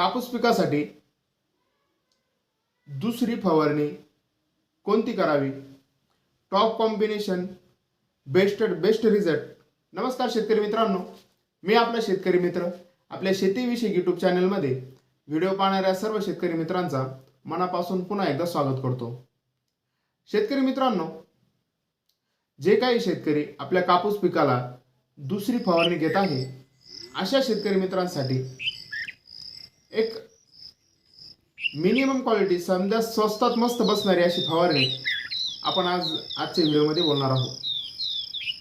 कापूस पिकासाठी दुसरी फवारणी कोणती करावी? Top combination best best result नमस्कार शेतकरी मित्रांनो. मी आपला शेतकरी मित्र आपल्या शेतीविषयी यूट्यूब चॅनलमध्ये व्हिडिओ पाहणाऱ्या सर्व शेतकरी मित्रांचा मनापासून पुन्हा एकदा स्वागत करतो. शेतकरी मित्रांनो जे काही शेतकरी आपल्या कापूस पिकाला दुसरी फवारणी घेत आहे अशा शेतकरी मित्रांसाठी एक मिनिमम क्वालिटी समजा स्वस्तात मस्त बसणारी अशी फवारणी आपण आज आजच्या व्हिडिओमध्ये बोलणार आहोत.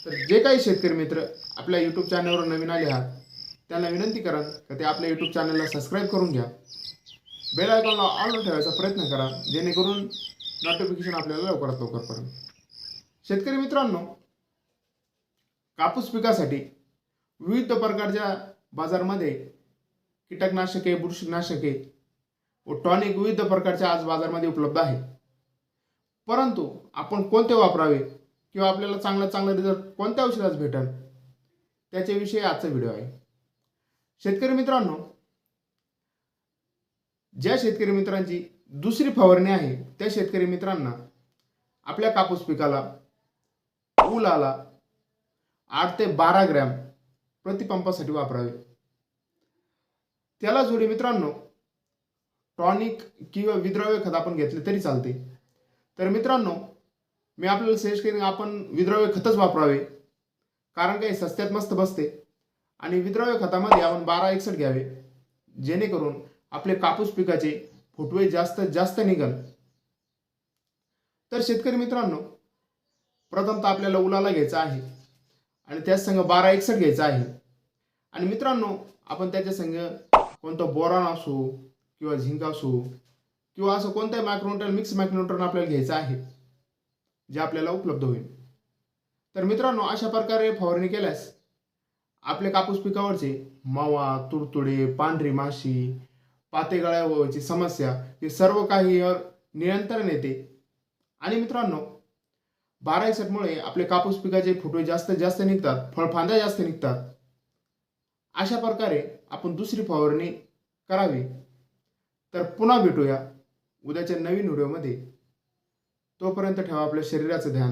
तर जे काही शेतकरी मित्र आपल्या यूट्यूब चॅनलवर नवीन आले आहात त्यांना विनंती करा का ते आपल्या यूट्यूब चॅनलला सबस्क्राईब करून घ्या. बेल आयकॉनला ऑन ठेवायचा प्रयत्न करा जेणेकरून नोटिफिकेशन आपल्याला लवकरात लवकर पडेल. शेतकरी मित्रांनो कापूस पिकासाठी विविध प्रकारच्या बाजारमध्ये कीटकनाशके बुरशीनाशके व टॉनिक विविध प्रकारचे आज बाजारमध्ये उपलब्ध आहे. परंतु आपण कोणते वापरावे किंवा आपल्याला चांगला चांगला रिझल्ट कोणत्या औषधात भेटेल त्याच्याविषयी आजचा व्हिडिओ आहे. शेतकरी मित्रांनो ज्या शेतकरी मित्रांची दुसरी फवारणी आहे त्या शेतकरी मित्रांना आपल्या कापूस पिकाला ऊल आला आठ ते बारा ग्रॅम प्रतिपंपासाठी वापरावे. त्याला जोडी मित्रांनो टॉनिक किंवा विद्रव्य खत आपण घेतले तरी चालते. तर मित्रांनो मी आपल्याला सजेस्ट करेन आपण विद्रव्य खतच वापरावे कारण काही सस्त्यात मस्त बसते. आणि विद्रव्य खतामध्ये आपण बारा एकसठ घ्यावे जेणेकरून आपले कापूस पिकाचे फुटवे जास्त जास्त निघल. तर शेतकरी मित्रांनो प्रथमतः आपल्याला उलाला घ्यायचा आहे आणि त्याच संग बारा एकसठ घ्यायचा आहे. आणि मित्रांनो आपण त्याच्या संग कोणतं बोरॉन असो किंवा झिंक असो किंवा असं कोणत्याही मायक्रोन्युट्रन मिक्स मायक्रोन्युट्रन आपल्याला घ्यायचं आहे जे आपल्याला उपलब्ध होईल. तर मित्रांनो अशा प्रकारे फवारणी केल्यास आपल्या कापूस पिकावरचे मावा तुडतुडे पांढरी माशी पातेगळ्या समस्या हे सर्व काही नियंत्रण येते. आणि मित्रांनो बारा एकसठमुळे आपले कापूस पिकाचे फुटवे जास्त जास्त निघतात फळफांद्या जास्त निघतात. अशा प्रकारे आपण दुसरी फवारणी करावी. तर पुन्हा भेटूया उद्याच्या नवीन व्हिडिओमध्ये. तोपर्यंत ठेवा आपल्या शरीराचं ध्यान.